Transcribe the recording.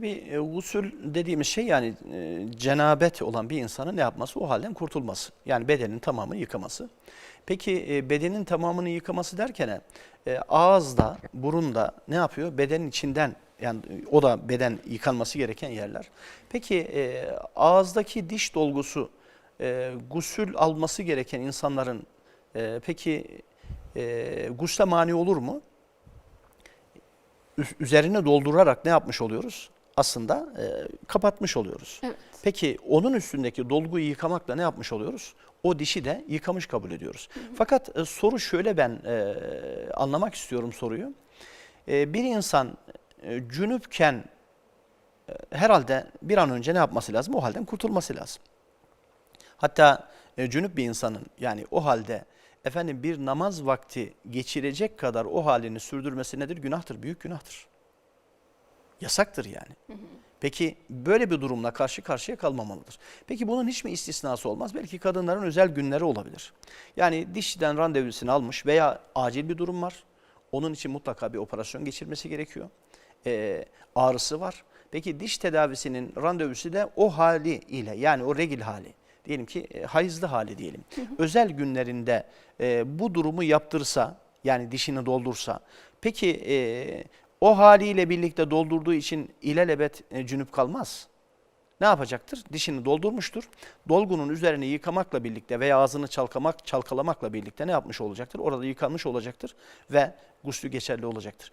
Tabii e, gusül dediğimiz şey yani e, cenabet olan bir insanın ne yapması? O halden kurtulması. Yani bedenin tamamını yıkaması. Peki e, bedenin tamamını yıkaması derken e, ağızda, burunda ne yapıyor? Bedenin içinden yani e, o da beden yıkanması gereken yerler. Peki e, ağızdaki diş dolgusu e, gusül alması gereken insanların e, peki e, gusle mani olur mu? Üz- Üzerine doldurarak ne yapmış oluyoruz? Aslında e, kapatmış oluyoruz. Evet. Peki onun üstündeki dolguyu yıkamakla ne yapmış oluyoruz? O dişi de yıkamış kabul ediyoruz. Fakat e, soru şöyle ben e, anlamak istiyorum soruyu. E, bir insan e, cünüpken e, herhalde bir an önce ne yapması lazım? O halden kurtulması lazım. Hatta e, cünüp bir insanın yani o halde efendim bir namaz vakti geçirecek kadar o halini sürdürmesi nedir? Günahtır, büyük günahtır. Yasaktır yani. Peki böyle bir durumla karşı karşıya kalmamalıdır. Peki bunun hiç mi istisnası olmaz? Belki kadınların özel günleri olabilir. Yani dişçiden randevusunu almış veya acil bir durum var. Onun için mutlaka bir operasyon geçirmesi gerekiyor. Ee, ağrısı var. Peki diş tedavisinin randevusu da o hali ile yani o regil hali. Diyelim ki e, hayızlı hali diyelim. Özel günlerinde e, bu durumu yaptırsa yani dişini doldursa peki e, o haliyle birlikte doldurduğu için ilelebet e, cünüp kalmaz. Ne yapacaktır? Dişini doldurmuştur. Dolgunun üzerine yıkamakla birlikte veya ağzını çalkamak, çalkalamakla birlikte ne yapmış olacaktır? Orada yıkanmış olacaktır ve guslü geçerli olacaktır.